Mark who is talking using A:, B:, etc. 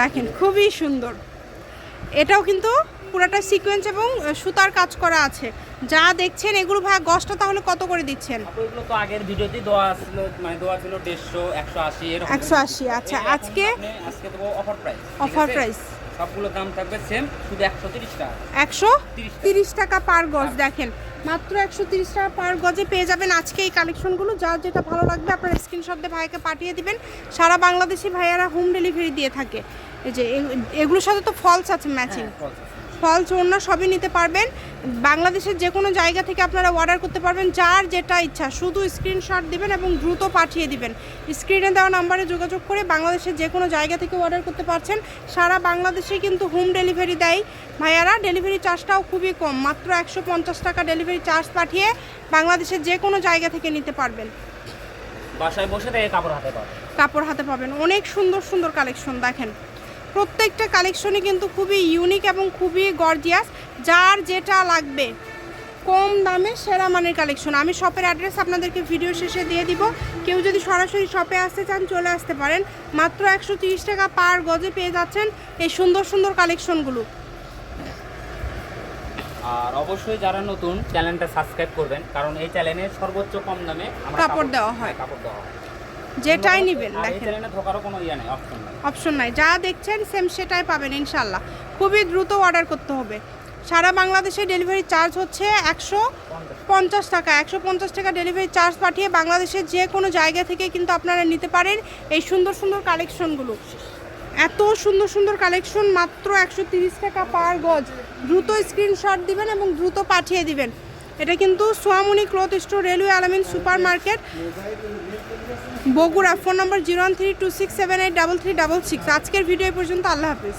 A: দেখেন খুবই সুন্দর। এটাও কিন্তু পুরাটা সিকোয়েন্স এবং সুতার কাজ করা আছে। যা দেখছেন এগুলো ভাই গসটা তাহলে কত করে দিচ্ছেন?
B: এগুলো তো আগের ভিডিওতেই দেওয়া ছিল মানে দেওয়া ছিল দেড়শো একশো আশি এরকম।
A: একশো আশি আচ্ছা আজকে?
B: আজকে তো অফার প্রাইস
A: অফার price।
B: সবগুলো দাম থাকবে সেম শুধু একশো তিরিশ টাকা।
A: একশো তিরিশ টাকা। পার গজ দেখেন। মাত্র একশো তিরিশ টাকা পার গজে পেয়ে যাবেন আজকে এই কালেকশনগুলো যার যেটা ভালো লাগবে আপনার স্ক্রিনশট দিয়ে ভাইকে পাঠিয়ে দিবেন। সারা বাংলাদেশি ভাইয়ারা হোম ডেলিভারি দিয়ে থাকে। এই যে এগুলোর সাথে তো ফলস আছে ম্যাচিং
B: হ্যাঁ, আছে।
A: ফলস অন্য সবই নিতে পারবেন। বাংলাদেশের যে কোনো জায়গা থেকে আপনারা অর্ডার করতে পারবেন যার যেটা ইচ্ছা। শুধু স্ক্রিনশট দিবেন এবং দ্রুত পাঠিয়ে দিবেন। স্ক্রিনে দেওয়া নাম্বারে যোগাযোগ করে বাংলাদেশের যে কোনো জায়গা থেকে অর্ডার করতে পারছেন। সারা বাংলাদেশে কিন্তু হোম ডেলিভারি দেয়। ভাইয়ারা ডেলিভারি চার্জটাও খুবই কম। মাত্র একশো পঞ্চাশ টাকা ডেলিভারি চার্জ পাঠিয়ে বাংলাদেশের যে কোনো জায়গা থেকে নিতে পারবেন।
B: বাসায় বসে থেকে কাপড় হাতে পাবে
A: কাপড় হাতে পাবেন। অনেক সুন্দর সুন্দর কালেকশন দেখেন। প্রত্যেকটা কালেকশনই কিন্তু খুবই ইউনিক এবং খুবই গর্জিয়াস যার যেটা লাগবে। কম দামে সেরা মানের কালেকশন। আমি শপের অ্যাড্রেস আপনাদেরকে ভিডিও শেষে দিয়ে দিব। কেউ যদি সরাসরি শপে আসতে চান চলে আসতে পারেন। মাত্র একশো তিরিশ টাকা পার গজে পেয়ে যাচ্ছেন এই সুন্দর সুন্দর কালেকশনগুলো।
B: আর অবশ্যই যারা নতুন চ্যানেলটা সাবস্ক্রাইব করবেন কারণ এই চ্যানেলে সর্বোচ্চ কম দামে
A: কাপড় দেওয়া হয়।
B: হ্যাঁ, কাপড় দেওয়া হয়।
A: যেটাই নেবেন দেখেন।
B: কোনো ইয়ে নেই অপশন নাই।
A: যা দেখছেন সেম সেটাই পাবেন ইনশাল্লাহ খুবই দ্রুত অর্ডার করতে হবে। সারা বাংলাদেশে ডেলিভারি চার্জ হচ্ছে একশো পঞ্চাশ টাকা। একশো পঞ্চাশ টাকা ডেলিভারি চার্জ পাঠিয়ে বাংলাদেশের যে কোনো জায়গা থেকে কিন্তু আপনারা নিতে পারেন এই সুন্দর সুন্দর কালেকশনগুলো এত সুন্দর সুন্দর কালেকশন মাত্র একশো তিরিশ টাকা পার গজ। দ্রুত স্ক্রিনশট দিবেন এবং দ্রুত পাঠিয়ে দিবেন। এটা কিন্তু Swamuni cloth store railway Alamin super market Bogura, phone number zero one three two six seven eight double three double six. আজকের ভিডিও পর্যন্ত, আল্লাহ হাফিজ।